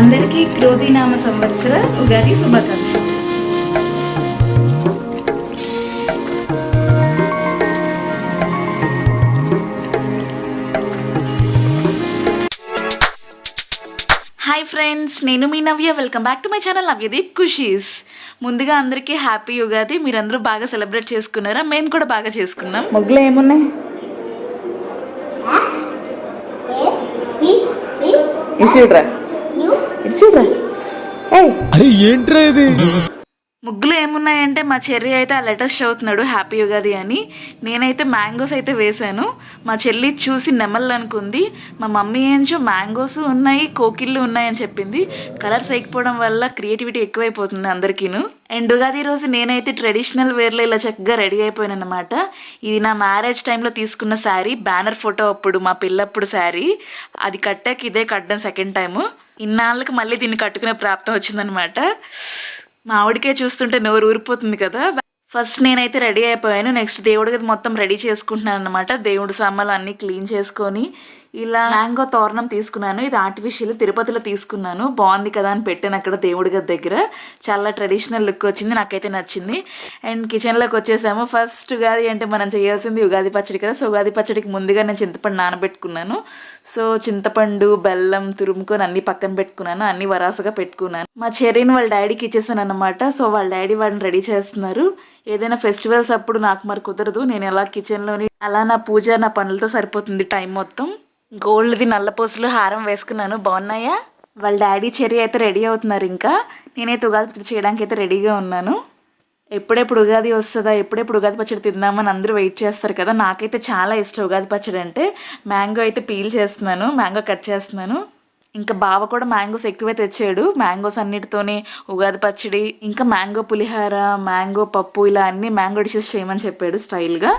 అందరికీ క్రోధినామ సంవత్సర ఉగాది శుభాకాంక్షలు. హాయ్ ఫ్రెండ్స్ నేను మీ Navya. Welcome back to my channel Navyadeep Khushis ముందుగా అందరికీ హ్యాపీ ఉగాది. మీరందరూ బాగా సెలబ్రేట్ చేసుకున్నారా? మేము కూడా బాగా చేసుకున్నాం. ముగ్గులు ఏమున్నాయి? చూడరా అరే ఏంట్రా ఇది? ముగ్గులు ఏమున్నాయంటే మా చెర్రి అయితే ఆ లెటర్స్ చదువుతున్నాడు హ్యాపీ యుగాది అని. నేనైతే మ్యాంగోస్ అయితే వేశాను. మా చెల్లి చూసి నెమళ్ళు అనుకుంది మా మమ్మీ ఏంచో మ్యాంగోస్ ఉన్నాయి కోకిళ్ళు ఉన్నాయని చెప్పింది. కలర్స్ వేయకపోవడం వల్ల క్రియేటివిటీ ఎక్కువైపోతుంది అందరికీను. అండ్ ఉగాది రోజు నేనైతే ట్రెడిషనల్ వేర్లో ఇలా చక్కగా రెడీ అయిపోయాను అనమాట ఇది నా మ్యారేజ్ టైంలో తీసుకున్న శారీ బ్యానర్ ఫోటో అప్పుడు మా పిల్లప్పుడు శారీ. అది కట్టాక ఇదే కట్టడం సెకండ్ టైము. ఇన్నాళ్ళకి మళ్ళీ దీన్ని కట్టుకునే ప్రాప్తం వచ్చిందనమాట మా ఆవిడకే చూస్తుంటే నోరు ఊరిపోతుంది కదా. ఫస్ట్ నేనైతే రెడీ అయిపోయాను. నెక్స్ట్ దేవుడికి మొత్తం రెడీ చేసుకుంటున్నాను అనమాట దేవుడి సామాన్లు అన్నీ క్లీన్ చేసుకొని ఇలా మ్యాంగో తోరణం తీసుకున్నాను. ఇది ఆర్టిఫిషియల్ తిరుపతిలో తీసుకున్నాను. బాగుంది కదా అని పెట్టాను అక్కడ దేవుడి గది దగ్గర. చాలా ట్రెడిషనల్ లుక్ వచ్చింది నాకైతే నచ్చింది. అండ్ కిచెన్లోకి వచ్చేసాము. ఫస్ట్ ఉగాది అంటే మనం చేయాల్సింది ఉగాది పచ్చడి కదా. సో ఉగాది పచ్చడికి ముందుగా నేను చింతపండు నానబెట్టుకున్నాను. సో చింతపండు బెల్లం తురుముకొని అన్ని పక్కన పెట్టుకున్నాను. అన్ని వరాసగా పెట్టుకున్నాను. మా చెర్రీని వాళ్ళ డాడీకి ఇచ్చేసాను అనమాట సో వాళ్ళ డాడీ వాడిని రెడీ చేస్తున్నారు. ఏదైనా ఫెస్టివల్స్ అప్పుడు నాకు మరి కుదరదు. నేను ఎలా కిచెన్లోని అలా నా పూజ నా పనులతో సరిపోతుంది టైం మొత్తం. గోల్డ్ది నల్లపూసలు హారం వేసుకున్నాను. బాగున్నాయా? వాళ్ళ డాడీ చెరి అయితే రెడీ అవుతున్నారు ఇంకా. నేనైతే ఉగాది పచ్చడి చేయడానికి అయితే రెడీగా ఉన్నాను. ఎప్పుడెప్పుడు ఉగాది వస్తుందా? ఎప్పుడెప్పుడు ఉగాది పచ్చడి తిందామని అందరూ వెయిట్ చేస్తారు కదా. నాకైతే చాలా ఇష్టం ఉగాది పచ్చడి అంటే. మ్యాంగో అయితే పీల్ చేస్తున్నాను మ్యాంగో కట్ చేస్తున్నాను. ఇంకా బావ కూడా మ్యాంగోస్ ఎక్కువే తెచ్చాడు. మ్యాంగోస్ అన్నిటితోనే ఉగాది పచ్చడి ఇంకా మ్యాంగో పులిహార మ్యాంగో పప్పు ఇలా అన్ని మ్యాంగో డిషెస్ చేయమని చెప్పాడు స్టైల్గా.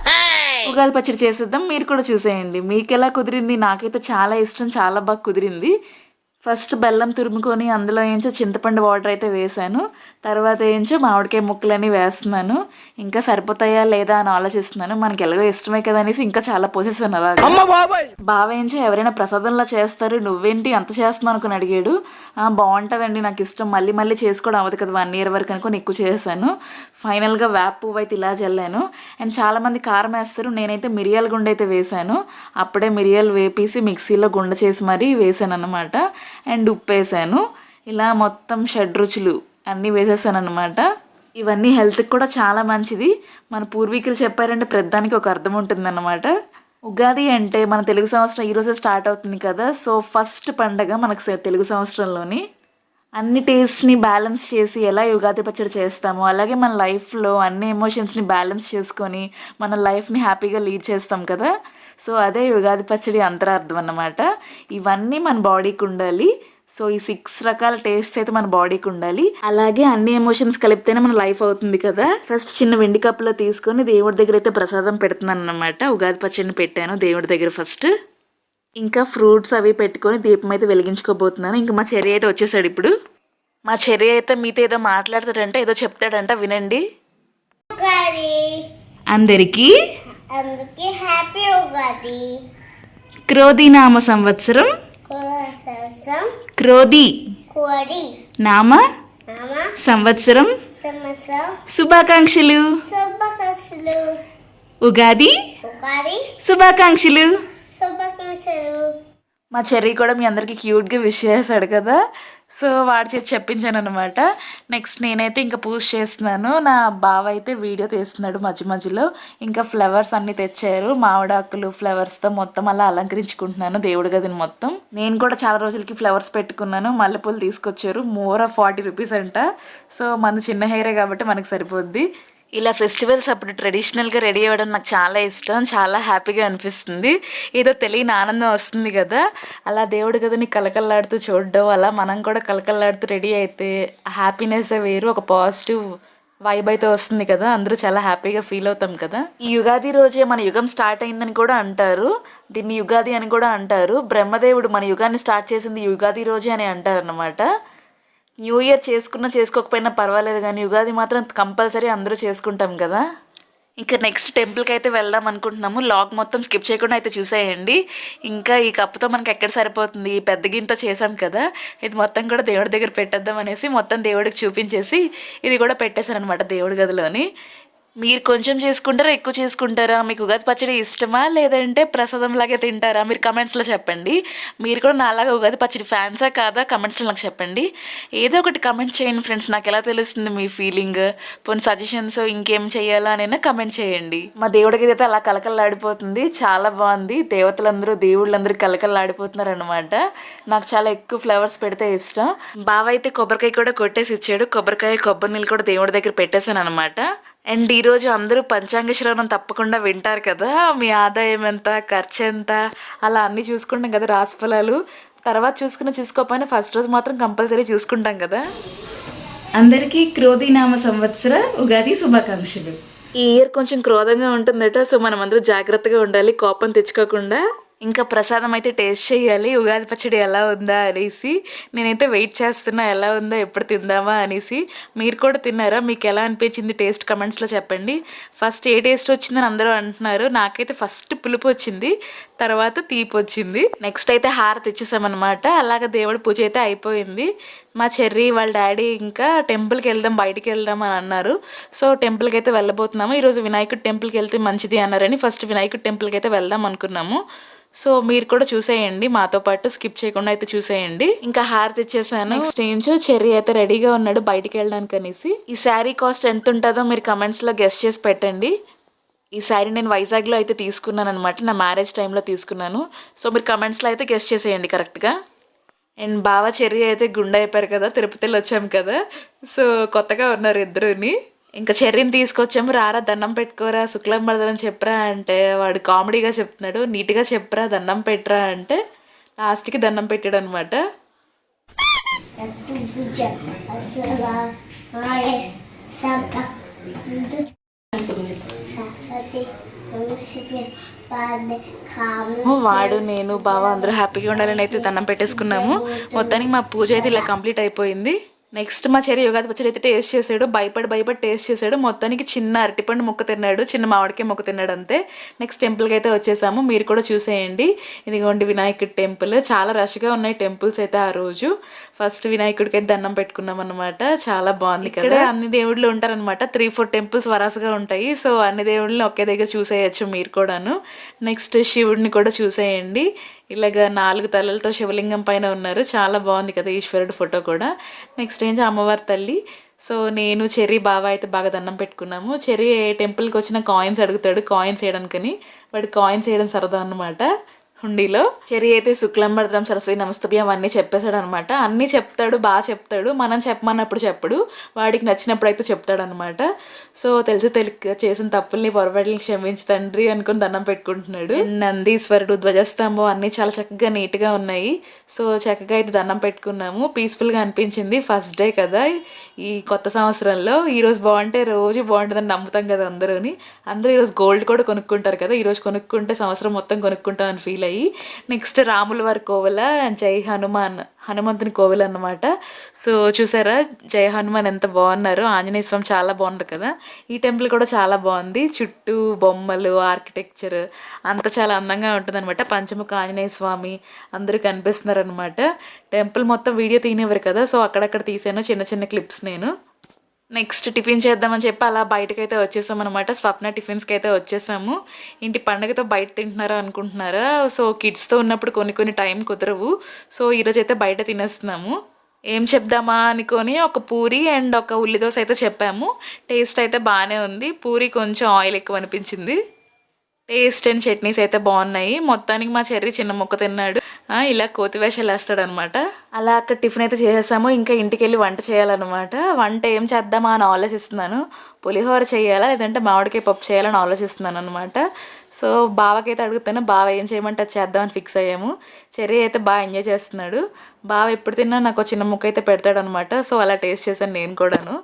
ఉగాది పచ్చడి చేసేద్దాం మీరు కూడా చూసేయండి. మీకు ఎలా కుదిరింది? నాకైతే చాలా ఇష్టం చాలా బాగా కుదిరింది. ఫస్ట్ బెల్లం తురుముకొని అందులో ఏంచో చింతపండు వాటర్ అయితే వేసాను. తర్వాత ఏంచో మామిడికాయ ముక్కలని వేస్తున్నాను. ఇంకా సరిపోతాయా లేదా అని ఆలోచిస్తున్నాను. మనకి ఎలాగో ఇష్టమే కదా అనేసి ఇంకా చాలా పోసేసాను అలాగా. బావ ఏంచో ఎవరైనా ప్రసాదంలా చేస్తారు. నువ్వేంటి అంత చేస్తున్నావు అనుకుని అడిగాడు. "ఆ, బాగుంటుందండి నాకు ఇష్టం. మళ్ళీ మళ్ళీ చేసుకోవడం అవ్వదు కదా వన్ ఇయర్ వరకు అనుకుని ఎక్కువ చేశాను. ఫైనల్గా వేప పువ్వు అయితే ఇలా చల్లాను అండ్ చాలామంది కారం వేస్తారు. నేనైతే మిరియాల గుండె అయితే వేశాను. అప్పుడే మిరియాలు వేపేసి మిక్సీలో గుండె చేసి మరీ వేసాను అనమాట అండ్ ఉప్పు వేసాను ఇలా మొత్తం షడ్ రుచులు అన్నీ వేసేసాను అనమాట ఇవన్నీ హెల్త్కి కూడా చాలా మంచిది. మన పూర్వీకులు చెప్పారంటే ప్రతిదానికి ఒక అర్థం ఉంటుందన్నమాట. ఉగాది అంటే మన తెలుగు సంవత్సరం ఈరోజే స్టార్ట్ అవుతుంది కదా. సో ఫస్ట్ పండగ మనకు తెలుగు సంవత్సరంలోని. అన్ని టేస్ట్ని బ్యాలెన్స్ చేసి ఎలా యుగాది ఉగాది పచ్చడి చేస్తామో అలాగే మన లైఫ్లో అన్ని ఎమోషన్స్ని బ్యాలెన్స్ చేసుకొని మన లైఫ్ని హ్యాపీగా లీడ్ చేస్తాం కదా. సో అదే ఈ ఉగాది పచ్చడి అంతరార్థం అన్నమాట. ఇవన్నీ మన బాడీకి ఉండాలి. సో ఈ సిక్స్ రకాల టేస్ట్ అయితే మన బాడీకి ఉండాలి. అలాగే అన్ని ఎమోషన్స్ కలిపితేనే మన లైఫ్ అవుతుంది కదా. ఫస్ట్ చిన్న వెండి కప్పులో తీసుకొని దేవుడి దగ్గర అయితే ప్రసాదం పెడుతున్నాను అనమాట ఉగాది పచ్చడిని పెట్టాను దేవుడి దగ్గర ఫస్ట్. ఇంకా ఫ్రూట్స్ అవి పెట్టుకొని దీపం అయితే వెలిగించుకోబోతున్నాను. ఇంకా మా చెర్రీ అయితే వచ్చేసాడు ఇప్పుడు. మా చెర్రీ అయితే మీతో ఏదో మాట్లాడతాడంట ఏదో చెప్తాడంట వినండి. అందరికీ అందుకే హ్యాపీ ఉగాది. క్రోధినామ సంవత్సరం. కోసం క్రోధి కోడి నామ నామ సంవత్సరం. సంవత్సరం. శుభాకాంక్షలు. శుభాకాంక్షలు. ఉగాది. శుభాకాంక్షలు. మా చెర్రీ కూడా మీ అందరికీ క్యూట్గా విష్ చేశాడు కదా. సో వాడి చేతి చెప్పించాను అనమాట నెక్స్ట్ నేనైతే ఇంకా పూజ చేస్తున్నాను. నా బావ అయితే వీడియో తీస్తున్నాడు మధ్య మధ్యలో. ఇంకా ఫ్లవర్స్ అన్నీ తెచ్చారు. మామిడాకులు ఫ్లవర్స్తో మొత్తం అలా అలంకరించుకుంటున్నాను దేవుడి గదిని మొత్తం. నేను కూడా చాలా రోజులకి ఫ్లవర్స్ పెట్టుకున్నాను. మల్లెపూలు తీసుకొచ్చారు. మోర్ ఆఫ్ ఫార్టీ రూపీస్ అంట. సో మన చిన్న హెయిరే కాబట్టి మనకు సరిపోద్ది. ఇలా ఫెస్టివల్స్ అప్పుడు ట్రెడిషనల్గా రెడీ అవ్వడం నాకు చాలా ఇష్టం చాలా హ్యాపీగా అనిపిస్తుంది. ఏదో తెలియని ఆనందం వస్తుంది కదా. అలా దేవుడు కదా నీ కలకల్లాడుతూ చూడడం అలా మనం కూడా కలకల్లాడుతూ రెడీ అయితే హ్యాపీనెస్ వేరు ఒక పాజిటివ్ వైబ్ అయితే వస్తుంది కదా. అందరూ చాలా హ్యాపీగా ఫీల్ అవుతాం కదా. ఈ యుగాది రోజే మన యుగం స్టార్ట్ అయిందని కూడా అంటారు. దీన్ని యుగాది అని కూడా అంటారు. బ్రహ్మదేవుడు మన యుగాన్ని స్టార్ట్ చేసింది యుగాది రోజే అని అంటారు అన్నమాట న్యూ ఇయర్ చేసుకున్నా చేసుకోకపోయినా పర్వాలేదు కానీ యుగాది మాత్రం కంపల్సరీ అందరూ చేసుకుంటాం కదా. ఇంకా నెక్స్ట్ టెంపుల్కి అయితే వెళ్దాం అనుకుంటున్నాము. లాగ్ మొత్తం స్కిప్ చేయకుండా అయితే చూసేయండి. ఇంకా ఈ కప్పుతో మనకి ఎక్కడ సరిపోతుంది? ఈ పెద్ద గిన్నెతో చేసాం కదా. ఇది మొత్తం కూడా దేవుడి దగ్గర పెట్టేద్దాం అనేసి మొత్తం దేవుడికి చూపించేసి ఇది కూడా పెట్టేశాను అనమాట దేవుడి గదిలోని. మీరు కొంచెం చేసుకుంటారా ఎక్కువ చేసుకుంటారా? మీకు ఉగాది పచ్చడి ఇష్టమా? లేదంటే ప్రసాదం లాగే తింటారా? మీరు కమెంట్స్లో చెప్పండి. మీరు కూడా నాలాగా ఉగాది పచ్చడి ఫ్యాన్సా కాదా? కమెంట్స్లో నాకు చెప్పండి. ఏదో ఒకటి కమెంట్ చేయండి ఫ్రెండ్స్. నాకు ఎలా తెలుస్తుంది మీ ఫీలింగ్? పోనీ సజెషన్స్ ఇంకేం చేయాలా అని కమెంట్ చేయండి. మా దేవుడికి అయితే అలా కలకలలాడిపోతుంది చాలా బాగుంది. దేవతలందరూ దేవుళ్ళందరూ కలకలలాడిపోతున్నారు అనమాట నాకు చాలా ఎక్కువ ఫ్లవర్స్ పెడితే ఇష్టం. బావ అయితే కొబ్బరికాయ కూడా కొట్టేసి ఇచ్చాడు. కొబ్బరికాయ కొబ్బరి నీళ్ళు కూడా దేవుడి దగ్గర పెట్టేశాను అనమాట అండ్ ఈరోజు అందరూ పంచాంగ శ్రవణం తప్పకుండా వింటారు కదా మీ ఆదాయం ఎంత ఖర్చు ఎంత అలా అన్నీ చూసుకుంటాం కదా రాశిఫలాలు తర్వాత చూసుకున్న చూసుకోకపోయినా ఫస్ట్ రోజు మాత్రం కంపల్సరీ చూసుకుంటాం కదా. అందరికీ క్రోధినామ సంవత్సర ఉగాది శుభాకాంక్షలు. ఈ ఇయర్ కొంచెం క్రోధంగా ఉంటుందట సో మనం అందరూ జాగ్రత్తగా ఉండాలి కోపం తెచ్చుకోకుండా. ఇంకా ప్రసాదం అయితే టేస్ట్ చేయాలి ఉగాది పచ్చడి ఎలా ఉందా అనేసి నేనైతే వెయిట్ చేస్తున్నా ఎలా ఉందా ఎప్పుడు తిందామా అనేసి. మీరు కూడా తిన్నారా? మీకు ఎలా అనిపించింది టేస్ట్ కమెంట్స్లో చెప్పండి. ఫస్ట్ ఏ టేస్ట్ వచ్చిందని అందరూ అంటున్నారు. నాకైతే ఫస్ట్ పులుపు వచ్చింది తర్వాత తీపి వచ్చింది. నెక్స్ట్ అయితే హారతి ఇచ్చేసామన్నమాట అలాగ దేవుడి పూజ అయితే అయిపోయింది. మా చెర్రీ వాళ్ళ డాడీ ఇంకా టెంపుల్కి వెళ్దాం బయటికి వెళ్దాం అని అన్నారు. సో టెంపుల్కి అయితే వెళ్ళబోతున్నాము. ఈరోజు వినాయకుడు టెంపుల్కి వెళ్తే మంచిది అన్నారని ఫస్ట్ వినాయకుడు టెంపుల్కి అయితే వెళ్దాం అనుకున్నాము. సో మీరు కూడా చూసేయండి. మాతో పాటు స్కిప్ చేయకుండా అయితే చూసేయండి. ఇంకా హారతి ఇచ్చేసాను నెక్స్ట్ ఏంచో చెర్రీ అయితే రెడీగా ఉన్నాడు బయటికి వెళ్ళడానికి అనేసి. ఈ శారీ కాస్ట్ ఎంత ఉంటుందో మీరు కమెంట్స్లో గెస్ట్ చేసి పెట్టండి. ఈ శారీ నేను వైజాగ్లో అయితే తీసుకున్నాను అనమాట నా మ్యారేజ్ టైంలో తీసుకున్నాను. సో మీరు కమెంట్స్లో అయితే గెస్ట్ చేసేయండి కరెక్ట్గా. అండ్ బావ చెర్రీ అయితే గుండె అయిపోయారు కదా తిరుపతిలో వచ్చాము కదా. సో కొత్తగా ఉన్నారు ఇద్దరుని. ఇంకా చెర్రీని తీసుకొచ్చాము రారా దండం పెట్టుకోరా శుక్లం పడదని చెప్పరా అంటే వాడు కామెడీగా చెప్తున్నాడు నీట్గా చెప్పరా దండం పెట్టరా అంటే లాస్ట్కి దండం పెట్టాడు అనమాట వాడు నేను బావ అందరూ హ్యాపీగా ఉండాలని అయితే దండం పెట్టేసుకున్నాము. మొత్తానికి మా పూజ అయితే ఇలా కంప్లీట్ అయిపోయింది. నెక్స్ట్ మా చెరి యుగాది పచ్చడి అయితే టేస్ట్ చేసాడు. భయపడి భయపడి టేస్ట్ చేసాడు. మొత్తానికి చిన్న అరటిపండు ముక్క తిన్నాడు. చిన్న మామిడికాయ ముక్క తిన్నాడు అంతే. నెక్స్ట్ టెంపుల్కి అయితే వచ్చేసాము. మీరు కూడా చూసేయండి. ఇదిగోండి వినాయకుడి టెంపుల్ చాలా రష్గా ఉన్నాయి టెంపుల్స్ అయితే ఆ రోజు. ఫస్ట్ వినాయకుడికి అయితే దండం పెట్టుకున్నాం అనమాట చాలా బాగుంది ఇక్కడ అన్ని దేవుళ్ళు ఉంటారనమాట త్రీ ఫోర్ టెంపుల్స్ వరాసగా ఉంటాయి. సో అన్ని దేవుళ్ళని ఒకే దగ్గర చూసేయచ్చు మీరు కూడాను. నెక్స్ట్ శివుడిని కూడా చూసేయండి. ఇలాగ నాలుగు తలలతో శివలింగం పైన ఉన్నారు. చాలా బాగుంది కదా ఈశ్వరుడు ఫోటో కూడా. నెక్స్ట్ ఏంటి అమ్మవారి తల్లి? సో నేను చెర్రీ బావ అయితే బాగా దండం పెట్టుకున్నాము. చెర్రీ టెంపుల్కి వచ్చిన కాయిన్స్ అడుగుతాడు. కాయిన్స్ వేయడానికని. వాడు కాయిన్స్ వేయడం సరదా అన్నమాట. హుండీలో. చెరి అయితే శుక్లంబరదం సరస్వతి నమస్తభ్యం అవన్నీ చెప్పేశాడు అనమాట అన్నీ చెప్తాడు బాగా చెప్తాడు మనం చెప్పమన్నప్పుడు చెప్పడు. వాడికి నచ్చినప్పుడు అయితే చెప్తాడు అనమాట సో తెలిసి తెలియక చేసిన తప్పుల్ని పొరపాట్లని క్షమించి తండ్రి అనుకుని దండం పెట్టుకుంటున్నాడు. నందీశ్వరుడు ధ్వజస్తంభం అన్నీ చాలా చక్కగా నీట్గా ఉన్నాయి. సో చక్కగా అయితే దండం పెట్టుకున్నాము. పీస్ఫుల్గా అనిపించింది ఫస్ట్ డే కదా. ఈ కొత్త సంవత్సరంలో ఈరోజు బాగుంటే రోజు బాగుంటుందని నమ్ముతాం కదా అందరూని. అందరూ ఈరోజు గోల్డ్ కూడా కొనుక్కుంటారు కదా. ఈరోజు కొనుక్కుంటే సంవత్సరం మొత్తం కొనుక్కుంటాం అని ఫీల్ ఉంటాయి. నెక్స్ట్ రాములవారి కోవెల జై హనుమాన్ హనుమంతుని కోవెల అనమాట సో చూసారా? జై హనుమాన్ ఎంత బాగున్నారు. ఆంజనేయ స్వామి చాలా బాగున్నారు కదా. ఈ టెంపుల్ కూడా చాలా బాగుంది. చుట్టూ బొమ్మలు ఆర్కిటెక్చర్ అంత చాలా అందంగా ఉంటుంది అనమాట పంచముఖ ఆంజనేయ స్వామి అందరూ కనిపిస్తున్నారు అనమాట టెంపుల్ మొత్తం వీడియో తీనేవారు కదా. సో అక్కడక్కడ తీసాను. చిన్న చిన్న క్లిప్స్ నేను. నెక్స్ట్ టిఫిన్ చేద్దామని చెప్పి అలా బయటకైతే వచ్చేసాం అనమాట స్వప్న టిఫిన్స్కి అయితే వచ్చేసాము. ఇంటి పండగతో బయట తింటున్నారా అనుకుంటున్నారా? సో కిడ్స్తో ఉన్నప్పుడు కొన్ని కొన్ని టైం కుదరవు. సో ఈరోజు అయితే బయట తినేస్తున్నాము. ఏం చెప్దామా అనుకొని ఒక పూరి అండ్ ఒక ఉల్లి దోశ అయితే చెప్పాము. టేస్ట్ అయితే బాగానే ఉంది. పూరి కొంచెం ఆయిల్ ఎక్కువ అనిపించింది. టేస్ట్ అండ్ చట్నీస్ అయితే బాగున్నాయి. మొత్తానికి మా చెర్రీ చిన్న ముక్క తిన్నాడు. ఇలా కోతి వేషాలు వేస్తాడు అనమాట అలా అక్కడ టిఫిన్ అయితే చేసేసాము. ఇంకా ఇంటికి వెళ్ళి వంట చేయాలన్నమాట. వంట ఏం చేద్దామా అని ఆలోచిస్తున్నాను. పులిహోర చేయాలా లేదంటే మామిడికాయ పప్పు చేయాలని ఆలోచిస్తున్నాను అనమాట సో బావకైతే అడుగుతాను బావ ఏం చేయమంటే అది చేద్దామని ఫిక్స్ అయ్యాము. చెర్రీ అయితే బాగా ఎంజాయ్ చేస్తున్నాడు. బావ ఎప్పుడు తిన్నా నాకు చిన్న ముక్క అయితే పెడతాడు అనమాట సో అలా టేస్ట్ చేశాను నేను కూడాను.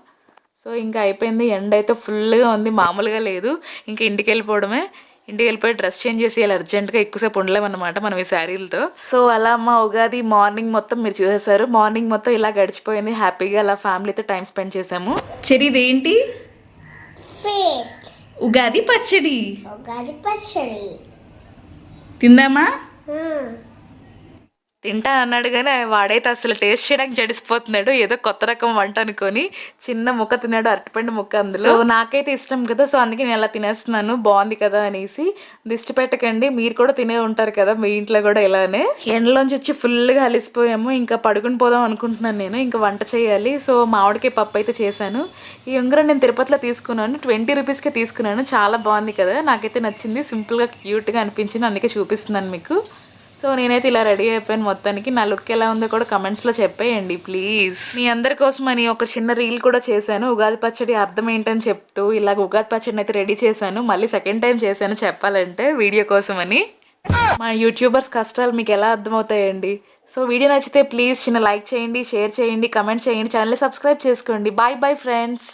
సో ఇంకా అయిపోయింది. ఎండ అయితే ఫుల్గా ఉంది. మామూలుగా లేదు. ఇంకా ఇంటికి వెళ్ళిపోవడమే ఇంటికి వెళ్ళిపోయి డ్రెస్ చేంజ్ చేసి ఇలా అర్జెంట్గా ఎక్కువసేపు ఉండలేమన్నమాట మనం ఈ శారీలతో. సో అలా మా ఉగాది మార్నింగ్ మొత్తం మీరు చూసేశారు. మార్నింగ్ మొత్తం ఇలా గడిచిపోయింది. హ్యాపీగా అలా ఫ్యామిలీతో టైం స్పెండ్ చేసాము చెరి ఇదేంటి ఉగాది పచ్చడి. ఉగాది పచ్చడి. తిందామా తింటా అన్నాడు కానీ వాడైతే అసలు టేస్ట్ చేయడానికి జడిసిపోతున్నాడు. ఏదో కొత్త రకం వంట అనుకొని చిన్న ముక్క తిన్నాడు అరటిపండు ముక్క అందులో. నాకైతే ఇష్టం కదా సో అందుకే నేను అలా తినేస్తున్నాను. బాగుంది కదా అనేసి దిష్టి పెట్టకండి. మీరు కూడా తినే ఉంటారు కదా మీ ఇంట్లో కూడా ఇలానే. ఎండలోంచి వచ్చి ఫుల్గా అలిసిపోయాము. ఇంకా పడుకుని పోదాం అనుకుంటున్నాను నేను. ఇంకా వంట చేయాలి. సో మామిడికాయ పప్పు అయితే చేశాను. ఈ ఉంగరం నేను తిరుపతిలో తీసుకున్నాను. ట్వంటీ రూపీస్కే తీసుకున్నాను. చాలా బాగుంది కదా. నాకైతే నచ్చింది. సింపుల్గా క్యూట్గా అనిపించింది. అందుకే చూపిస్తున్నాను మీకు. సో నేనైతే ఇలా రెడీ అయిపోయాను మొత్తానికి. నా లుక్ ఎలా ఉందో కూడా కమెంట్స్లో చెప్పేయండి ప్లీజ్. మీ అందరి కోసం అని ఒక చిన్న రీల్ కూడా చేశాను. ఉగాది పచ్చడి అర్థం ఏంటని చెప్తూ ఇలాగ ఉగాది పచ్చడిని అయితే రెడీ చేశాను. మళ్ళీ సెకండ్ టైం చేశాను చెప్పాలంటే వీడియో కోసం అని మా యూట్యూబర్స్ కష్టాలు మీకు ఎలా అర్థమవుతాయండి? సో వీడియో నచ్చితే ప్లీజ్ చిన్న లైక్ చేయండి షేర్ చేయండి కమెంట్ చేయండి ఛానల్ సబ్స్క్రైబ్ చేసుకోండి. Bye bye friends.